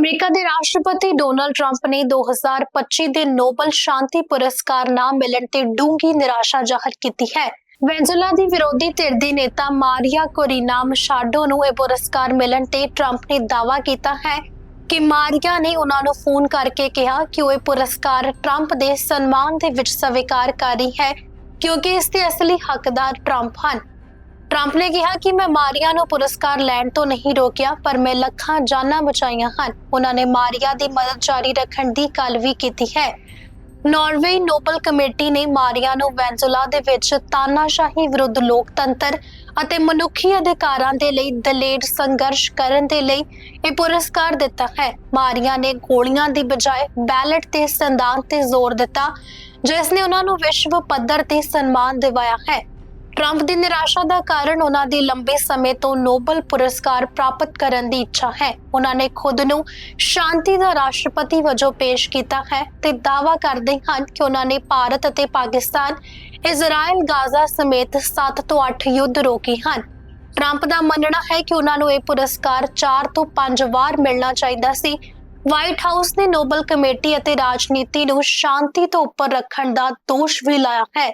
America ਦੇ ਰਾਸ਼ਟਰਪਤੀ Donald Trump ਨੇ 2025 ਦੇ ਨੋਬਲ ਸ਼ਾਂਤੀ ਪੁਰਸਕਾਰ ਨਾ ਮਿਲਣ ਤੇ ਡੂੰਘੀ ਨਿਰਾਸ਼ਾ ਜ਼ਾਹਰ ਕੀਤੀ ਹੈ। ਵੈਨਜ਼ੂਲਾ ਦੀ ਵਿਰੋਧੀ ਧਿਰ ਦੀ ਨੇਤਾ ਮਾਰੀਆ ਕੋਰੀਨਾ ਮਸ਼ਾਡੋ ਨੂੰ ਇਹ ਪੁਰਸਕਾਰ ਮਿਲਣ ਤੇ ਟਰੰਪ ਨੇ ਦਾਅਵਾ ਕੀਤਾ ਹੈ ਕਿ ਮਾਰੀਆ ਨੇ ਉਹਨਾਂ ਨੂੰ ਫੋਨ ਕਰਕੇ ਕਿਹਾ ਕਿ ਉਹ ਇਹ ਪੁਰਸਕਾਰ ਟਰੰਪ ਦੇ ਸਨਮਾਨ ਦੇ ਵਿੱਚ ਸਵੀਕਾਰ ਕਰ ਰਹੀ ਹੈ, ਕਿਉਂਕਿ ਇਸ ਦੇ ਅਸਲੀ ਹੱਕਦਾਰ ਟਰੰਪ ਹਨ। ਟਰੰਪ ਨੇ ਕਿਹਾ ਕਿ ਮੈਂ ਮਾਰੀਆ ਨੂੰ ਪੁਰਸਕਾਰ ਲੈਣ ਤੋਂ ਨਹੀਂ ਰੋਕਿਆ, ਪਰ ਮੈਂ ਲੱਖਾਂ ਜਾਨਾਂ ਬਚਾਈਆਂ ਹਨ। ਉਹਨਾਂ ਨੇ ਮਾਰੀਆ ਦੀ ਮਦਦ ਜਾਰੀ ਰੱਖਣ ਦੀ ਗੱਲ ਵੀ ਕੀਤੀ ਹੈ। ਨਾਰਵੇ ਨੋਬਲ ਕਮੇਟੀ ਨੇ ਮਾਰੀਆ ਨੂੰ ਵੈਨਜ਼ੂਲਾ ਦੇ ਵਿੱਚ ਤਾਨਾਸ਼ਾਹੀ ਵਿਰੁੱਧ ਲੋਕਤੰਤਰ ਅਤੇ ਮਨੁੱਖੀ ਅਧਿਕਾਰਾਂ ਦੇ ਲਈ ਦਲੇਰ ਸੰਘਰਸ਼ ਕਰਨ ਦੇ ਲਈ ਇਹ ਪੁਰਸਕਾਰ ਦਿੱਤਾ ਹੈ। ਮਾਰੀਆ ਨੇ ਗੋਲੀਆਂ ਦੀ ਬਜਾਏ ਬੈਲਟ ਤੇ ਸੰਵਿਧਾਨ ਤੇ ਜ਼ੋਰ ਦਿੱਤਾ, ਜਿਸ ਨੇ ਉਹਨਾਂ ਨੂੰ ਵਿਸ਼ਵ ਪੱਧਰ ਤੇ ਸਨਮਾਨ ਦਿਵਾਇਆ ਹੈ। ਟਰੰਪ ਦੀ ਨਿਰਾਸ਼ਾ ਦਾ ਕਾਰਨ ਉਹਨਾਂ ਦੀ ਲੰਬੇ ਸਮੇਂ ਤੋਂ ਨੋਬਲ ਪੁਰਸਕਾਰ ਪ੍ਰਾਪਤ ਕਰਨ ਦੀ ਇੱਛਾ ਹੈ। ਉਹਨਾਂ ਨੇ ਖੁਦ ਨੂੰ ਸ਼ਾਂਤੀ ਦਾ ਰਾਸ਼ਟਰਪਤੀ ਵਜੋਂ ਪੇਸ਼ ਕੀਤਾ ਹੈ ਤੇ ਦਾਅਵਾ ਕਰਦੇ ਹਨ ਕਿ ਉਹਨਾਂ ਨੇ ਭਾਰਤ ਅਤੇ ਪਾਕਿਸਤਾਨ ਇਜ਼ਰਾਈਲ ਗਾਜ਼ਾ ਸਮੇਤ 7 ਤੋਂ 8 ਯੁੱਧ ਰੋਕੇ ਹਨ। ਟਰੰਪ ਦਾ ਮੰਨਣਾ ਹੈ ਕਿ ਉਹਨਾਂ ਨੂੰ ਇਹ ਪੁਰਸਕਾਰ 4 ਤੋਂ 5 ਵਾਰ ਮਿਲਣਾ ਚਾਹੀਦਾ ਸੀ। ਵਾਈਟ ਹਾਊਸ ਨੇ ਨੋਬਲ ਕਮੇਟੀ ਅਤੇ ਰਾਜਨੀਤੀ ਨੂੰ ਸ਼ਾਂਤੀ ਤੋਂ ਉੱਪਰ ਰੱਖਣ ਦਾ ਦੋਸ਼ ਵੀ ਲਾਇਆ ਹੈ।